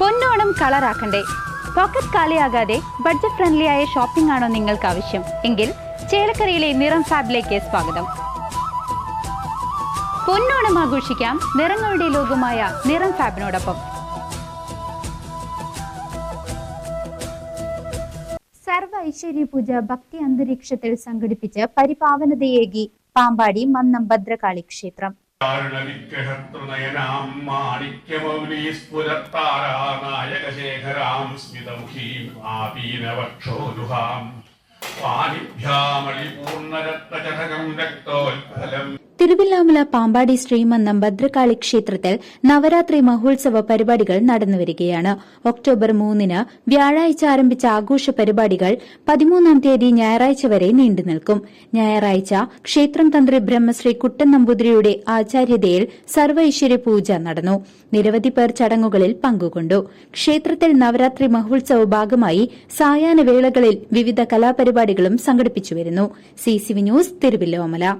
പൊന്നോണം കളറാക്കണ്ടേ. പോക്കറ്റ് കാലിയാകാതെ budget friendly ആയ ഷോപ്പിംഗ് ആണോ നിങ്ങൾക്ക് ആവശ്യം? എങ്കിൽ ചേലക്കരയിലെ നിറം ഫാബിലേക്ക് സ്വാഗതം. പൊന്നോണം ആഘോഷിക്കാം നിറങ്ങളുടെ ലോകമായ നിറം ഫാബിനോടൊപ്പം. സർവ ഐശ്വര്യ പൂജ ഭക്തി അന്തരീക്ഷത്തിൽ സംഘടിപ്പിച്ച് പരിപാവനതയേകി പാമ്പാടി മന്നം ഭദ്രകാളി ക്ഷേത്രം. കാരുണവിഗ്രഹത്രുനയനാം മാണിക്യമൗലീസ്ഫുരത്താരാനായകശേഖരാം സ്മിതമുഖീം ആപീനവക്ഷോരുഹാം പാണിഭ്യാമളിപൂർണരത്നചടകം രക്തോത്ഫലം തിരുവില്ലാമല പാമ്പാടി ശ്രീമന്നം ഭദ്രകാളി ക്ഷേത്രത്തിൽ നവരാത്രി മഹോത്സവ പരിപാടികൾ നടന്നുവരികയാണ്. ഒക്ടോബർ മൂന്നിന് വ്യാഴാഴ്ച ആരംഭിച്ച ആഘോഷ പരിപാടികൾ പതിമൂന്നാം തീയതി ഞായറാഴ്ച വരെ നീണ്ടുനിൽക്കും ഞായറാഴ്ച ക്ഷേത്രം തന്ത്രി ബ്രഹ്മശ്രീ കുട്ടൻ നമ്പൂതിരിയുടെ ആചാര്യതയിൽ സർവൈശ്വര്യ പൂജ നടന്നു. നിരവധി പേർ ചടങ്ങുകളിൽ പങ്കുകൊണ്ടു. ക്ഷേത്രത്തിൽ നവരാത്രി മഹോത്സവ ഭാഗമായി സായാഹ്ന വേളകളിൽ വിവിധ കലാപരിപാടികളും സംഘടിപ്പിച്ചുവരുന്നു C C V news Thiruvillwamala.